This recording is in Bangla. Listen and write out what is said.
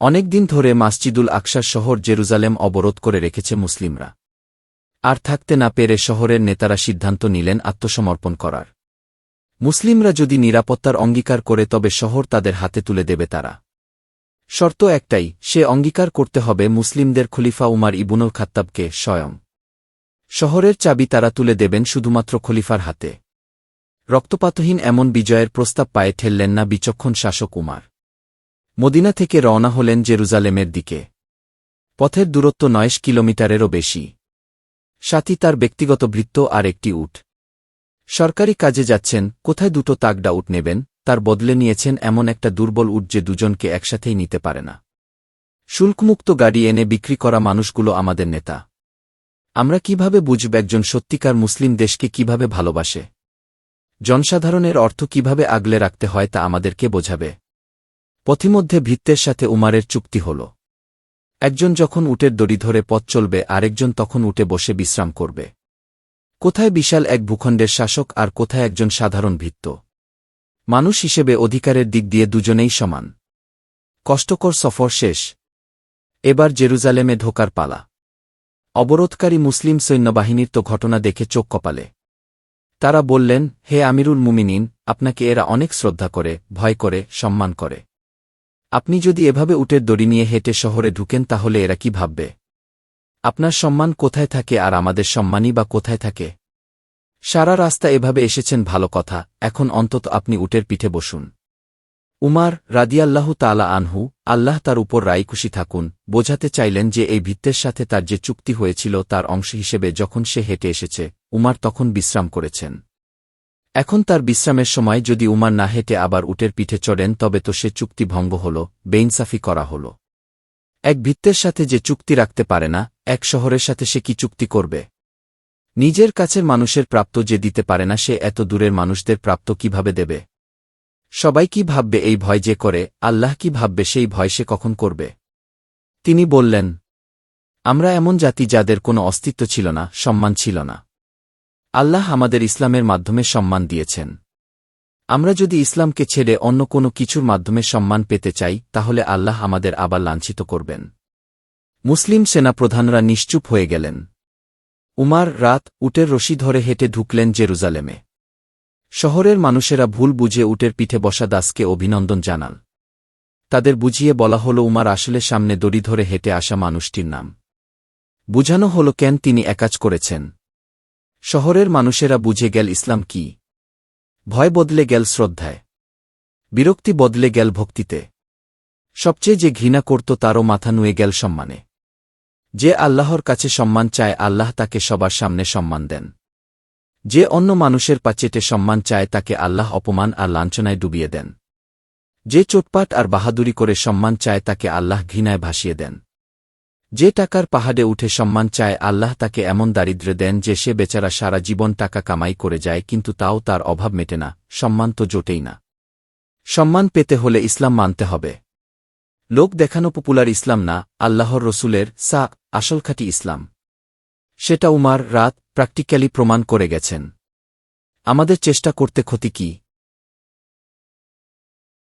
অনেক দিন ধরে মাসজিদুল আকসার শহর জেরুজালেম অবরোধ করে রেখেছে মুসলিমরা। আর থাকতে না পেরে শহরের নেতারা সিদ্ধান্ত নিলেন আত্মসমর্পণ করার। মুসলিমরা যদি নিরাপত্তার অঙ্গীকার করে তবে শহর তাদের হাতে তুলে দেবে তারা। শর্ত একটাই, সে অঙ্গীকার করতে হবে মুসলিমদের খলিফা উমার ইবুনুল খাত্তাবকে স্বয়ং। শহরের চাবি তারা তুলে দেবেন শুধুমাত্র খলিফার হাতে। রক্তপাতহীন এমন বিজয়ের প্রস্তাব পায়ে ঠেললেন না বিচক্ষণ শাসক উমার। মদিনা থেকে রওনা হলেন জেরুজালেমের দিকে। পথের দূরত্ব নয়েশ কিলোমিটারেরও বেশি। সাথী তার ব্যক্তিগত বৃত্ত আর একটি উট। সরকারি কাজে যাচ্ছেন, কোথায় দুটো তাগডা উট নেবেন, তার বদলে নিয়েছেন এমন একটা দুর্বল উট যে দুজনকে একসাথেই নিতে পারে না। শুল্কমুক্ত গাড়ি এনে বিক্রি করা মানুষগুলো আমাদের নেতা। আমরা কীভাবে বুঝব একজন সত্যিকার মুসলিম দেশকে কীভাবে ভালোবাসে? জনসাধারণের অর্থ কীভাবে আগলে রাখতে হয় তা আমাদেরকে বোঝাবে। পথিমধ্যে ভিত্তের সাথে উমারের চুক্তি হল। একজন যখন উটের দড়ি ধরে পথ চলবে, আরেকজন তখন উটে বসে বিশ্রাম করবে। কোথায় বিশাল এক ভূখণ্ডের শাসক আর কোথায় একজন সাধারণ ভিত্ত মানুষ হিসেবে অধিকারের দিক দিয়ে দুজনেই সমান। কষ্টকর সফর শেষ। এবার জেরুজালেমে ঢোকার পালা। অবরোধকারী মুসলিম সৈন্যবাহিনীর তো ঘটনা দেখে চোখ কপালে। তারা বললেন, হে আমিরুল মুমিনিন, আপনাকে এরা অনেক শ্রদ্ধা করে, ভয় করে, সম্মান করে। আপনি যদি এভাবে উটের দড়ি নিয়ে হেঁটে শহরে ঢুকেন তাহলে এরা কি ভাববে? আপনার সম্মান কোথায় থাকে আর আমাদের সম্মানই বা কোথায় থাকে? সারা রাস্তা এভাবে এসেছেন ভালো কথা, এখন অন্তত আপনি উটের পিঠে বসুন। উমার রাদিয়াল্লাহু তালা আনহু, আল্লাহ তার উপর রায়খুশি থাকুন, বোঝাতে চাইলেন যে এই ভিত্তের সাথে তার যে চুক্তি হয়েছিল তার অংশ হিসেবে যখন সে হেঁটে এসেছে, উমার তখন বিশ্রাম করেছেন। এখন তার বিশ্রামের সময় যদি উমার না হেঁটে আবার উটের পিঠে চড়েন, তবে তো সে চুক্তি ভঙ্গ হল, বেইনসাফি করা হল। এক ভিত্তের সাথে যে চুক্তি রাখতে পারে না, এক শহরের সাথে সে কি চুক্তি করবে? নিজের কাছের মানুষের প্রাপ্ত যে দিতে পারে না, সে এত দূরের মানুষদের প্রাপ্ত কীভাবে দেবে? সবাই কি ভাববে এই ভয় যে করে, আল্লাহ কি ভাববে সেই ভয় সে কখন করবে? তিনি বললেন, আমরা এমন জাতি যাদের কোনো অস্তিত্ব ছিল না, সম্মান ছিল না। আল্লাহ আমাদের ইসলামের মাধ্যমে সম্মান দিয়েছেন। আমরা যদি ইসলামকে ছেড়ে অন্য কোনো কিছুর মাধ্যমে সম্মান পেতে চাই, তাহলে আল্লাহ আমাদের আবার লাঞ্ছিত করবেন। মুসলিম সেনাপ্রধানরা নিশ্চুপ হয়ে গেলেন। উমার রাত উটের রশি ধরে হেঁটে ঢুকলেন জেরুজালেমে। শহরের মানুষেরা ভুল বুঝে উটের পিঠে বসা দাসকে অভিনন্দন জানান। তাদের বুঝিয়ে বলা হল, উমার আসলে সামনে দড়ি ধরে হেঁটে আসা মানুষটির নাম। বুঝানো হল, কেন তিনি একাজ করেছেন? শহরের মানুষেরা বুঝে গেল ইসলাম কি। ভয় বদলে গেল শ্রদ্ধায়। বিরক্তি বদলে গেল ভক্তিতে। সবচেয়ে যে ঘৃণা করত তারও মাথা নুয়ে গেল সম্মানে। যে আল্লাহর কাছে সম্মান চায়, আল্লাহ তাকে সবার সামনে সম্মান দেন। যে অন্য মানুষের পাচেটে সম্মান চায়, তাকে আল্লাহ অপমান আর লাঞ্ছনায় ডুবিয়ে দেন। যে চোটপাট আর বাহাদুরি করে সম্মান চায়, তাকে আল্লাহ ঘৃণায় ভাসিয়ে দেন। যে টাকার পাহাড়ে উঠে সম্মান চায়, আল্লাহ তাকে এমন দারিদ্র্য দেন যে সে বেচারা সারা জীবন টাকা কামাই করে যায়, কিন্তু তাও তার অভাব মেটে না, সম্মান তো জোটেই না। সম্মান পেতে হলে ইসলাম মানতে হবে। লোক দেখানো পপুলার ইসলাম না, আল্লাহর রসুলের সা, আসল খাঁটি ইসলাম। সেটা উমার রাত প্র্যাকটিক্যালি প্রমাণ করে গেছেন। আমাদের চেষ্টা করতে ক্ষতি কি?